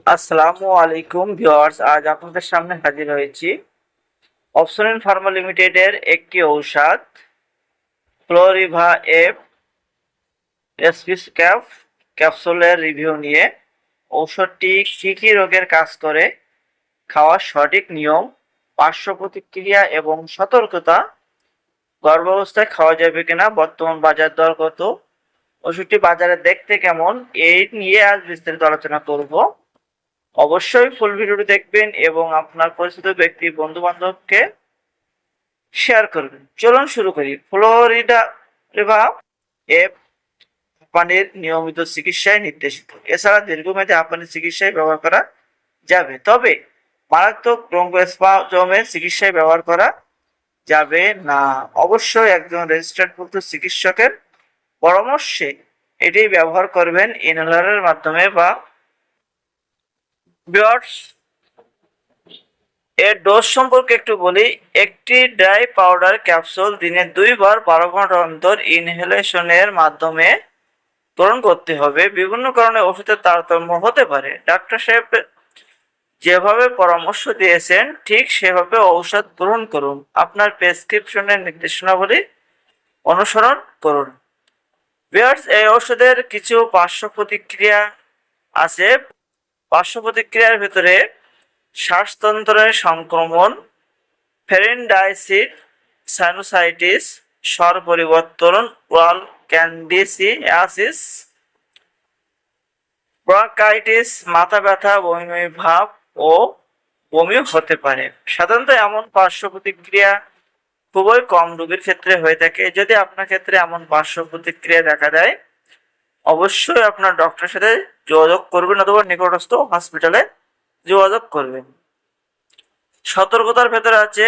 আসসালামু আলাইকুম ভিউয়ার্স, আজ আপনাদের সামনে হাজির হয়েছি অপশন ফার্মা লিমিটেডের একটি ঔষধ, ফ্লোরিভা এফ এসপিস ক্যাপ ক্যাপসুলের রিভিউ নিয়ে। ঔষধটি কী কী রোগের কাজ করে, খাওয়ার সঠিক নিয়ম, পার্শ্ব প্রতিক্রিয়া এবং সতর্কতা, গর্ভাবস্থায় খাওয়া যাবে কিনা, বর্তমান বাজার দর কত ওষুধটি বাজারে দেখতে কেমন, এই নিয়ে আজ বিস্তারিত আলোচনা করব। অবশ্যই ফুল ভিডিওটি দেখবেন এবং আপনার পরিচিত ব্যক্তি বন্ধু বান্ধবকে শেয়ার করবেন। চলুন শুরু করি। ফ্লোরিডা রিভা এফ হাঁপানির নিয়মিত চিকিৎসায় নির্দেশিত। এছাড়া দীর্ঘমেয়াদী হাঁপানির চিকিৎসায় ব্যবহার করা যাবে। তবে মারাত্মক ব্রঙ্কোস্পাজমের চিকিৎসায় ব্যবহার করা যাবে না। অবশ্যই একজন রেজিস্টার্ড ভুক্ত চিকিৎসকের পরামর্শে এটি ব্যবহার করবেন ইনহেলারের মাধ্যমে বা বিয়ার্স এর ডোজ সম্পর্কে একটু বলি। একটি ড্রাই পাউডার ক্যাপসুল দিনে দুইবার বারো ঘণ্টা অন্তর ইনহেলেশনের মাধ্যমে গ্রহণ করতে হবে। বিভিন্ন কারণে ওষুধের তারতম্য হতে পারে। ডাক্তার সাহেব যেভাবে পরামর্শ দিয়েছেন, ঠিক সেভাবে ঔষধ গ্রহণ করুন। আপনার প্রেসক্রিপশনের নির্দেশনাবলী অনুসরণ করুন। বিয়ার্স এই ওষুধের কিছু পার্শ্ব প্রতিক্রিয়া আছে। পার্শ্ব প্রতিক্রিয়ার ভিতরে শ্বাসতন্ত্রের সংক্রমণ ফেরেন্ডাইসিস সাইনোসাইটিস স্বর পরিবর্তন ওয়াল ক্যান্ডিসিয়াসিস ব্রঙ্কাইটিস মাথা ব্যথা, বমি ভাব ও বমিও হতে পারে। সাধারণত এমন পার্শ্ব প্রতিক্রিয়া খুবই কম রোগীর ক্ষেত্রে হয়ে থাকে। যদি আপনার ক্ষেত্রে এমন পার্শ্ব প্রতিক্রিয়া দেখা দেয় অবশ্যই আপনার ডক্টরের সাথে যোগাযোগ করবেন অথবা নিকটস্থ হসপিটালে যোগাযোগ করবেন। সতর্কতার ভেতরে আছে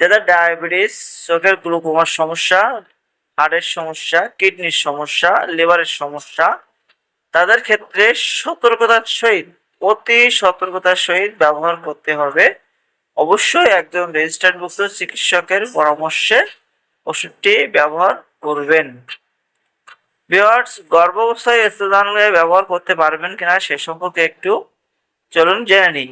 যাদের ডায়াবেটিস চোখের গ্লুকোমার সমস্যা হার্টের সমস্যা কিডনির সমস্যা লিভারের সমস্যা, তাদের ক্ষেত্রে সতর্কতার সহিত, অতি সতর্কতার সহিত ব্যবহার করতে হবে। অবশ্যই একজন রেজিস্টার্ড ভুক্ত চিকিৎসকের পরামর্শে ওষুধটি ব্যবহার করবেন। ভিওয়ার্স গর্ভাবস্থায় স্তদানগুলো ব্যবহার করতে পারবেন কিনা সে সম্পর্কে একটু চলুন জেনে নিই।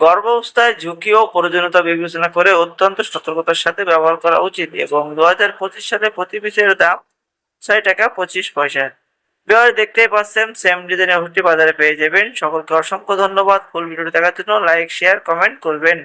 গর্ভাবস্থায় ঝুঁকি ও প্রয়োজনীয়তা বিবেচনা করে অত্যন্ত সতর্কতার সাথে ব্যবহার করা উচিত এবং দু হাজার পঁচিশ সালে প্রতি পিসের দাম ছয় টাকা পঁচিশ পয়সা। বিহার দেখতেই পাচ্ছেন সেম ডিজাইনের ওষুধটি বাজারে পেয়ে যাবেন। সকলকে অসংখ্য ধন্যবাদ। ফুল ভিডিওটি দেখার জন্য লাইক শেয়ার কমেন্ট করবেন।